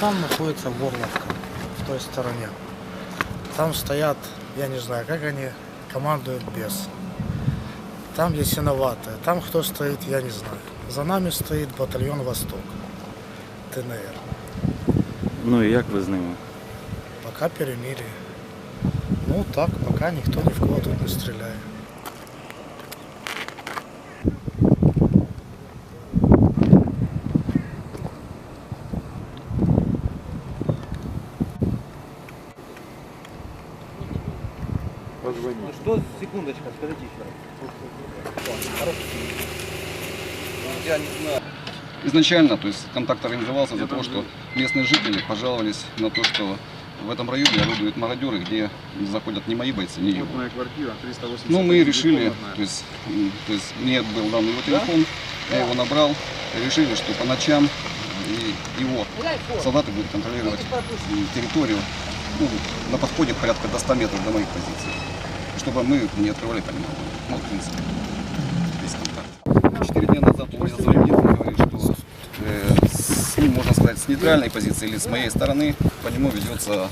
там находится Горловка, в той стороне. Там стоят, я не знаю, как они командуют без. Там ясиноватые, там кто стоит, я не знаю. За нами стоит батальон «Восток», ТНР. Ну і як ви з ними? Пока перемирие. Ну так, пока никто ни в кого тут не стреляет. Что, секундочка, скажите еще раз. Я не знаю. Изначально, то есть контакт организовался за то, что местные жители пожаловались на то, что в этом районе орудуют мародеры, где заходят не мои бойцы, не его. моя квартира, 380. Ну, мы решили, то есть, то есть мне был дан его телефон, я его набрал, решили, что по ночам и его солдаты будут контролировать территорию ну, на подходе порядка до 100 метров до моих позиций, чтобы мы не открывали по нему. Ну, в принципе, весь контакт. Четыре дня назад он мне звонил и говорит, что э, с ним, можно сказать, с нейтральной позиции или с моей стороны по нему ведется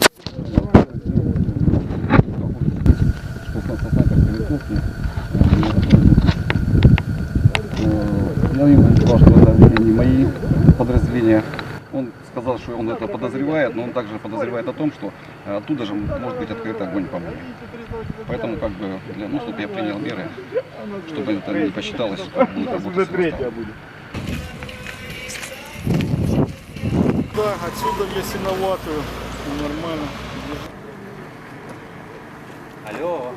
сказал, что это не мои подразделения. Сказал, что он это подозревает, но он также подозревает о том, что э, оттуда же может быть открыт огонь по мне. Поэтому, как бы, для, ну, чтобы я принял меры, чтобы это не посчиталось, что будет работать. Да, отсюда в Ясиноватую. Нормально. Алло.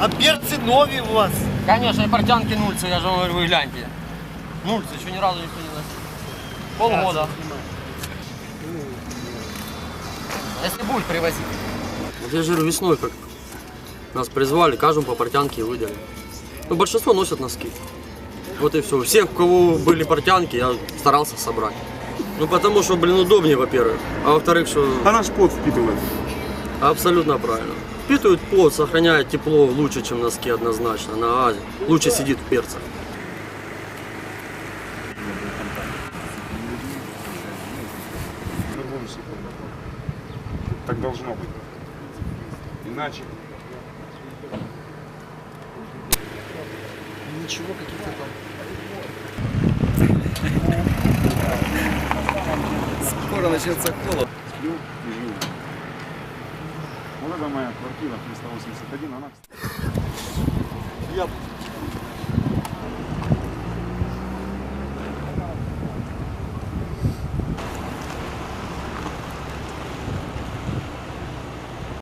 А берцы нові у вас? Конечно, и портянки нульцы, я же вам говорю, вы гляньте. Нульцы, еще ни разу никто не носил. Полгода. Если будешь привозить. Вот я же говорю, весной как нас призвали, каждому по портянке и выдали. Ну, большинство носят носки. Вот и все. Всех, у кого были портянки, я старался собрать. Ну, потому что, блин, удобнее, во-первых. А во-вторых, что А наш пот впитывает. Абсолютно правильно. Впитывают пот, сохраняет тепло лучше, чем носки однозначно на азе. Лучше сидит в перцах. Так должно быть. Иначе. Ничего, каких-то там. Скоро начнется холод. Сплю и живу. Вот это моя квартира 381, она... Я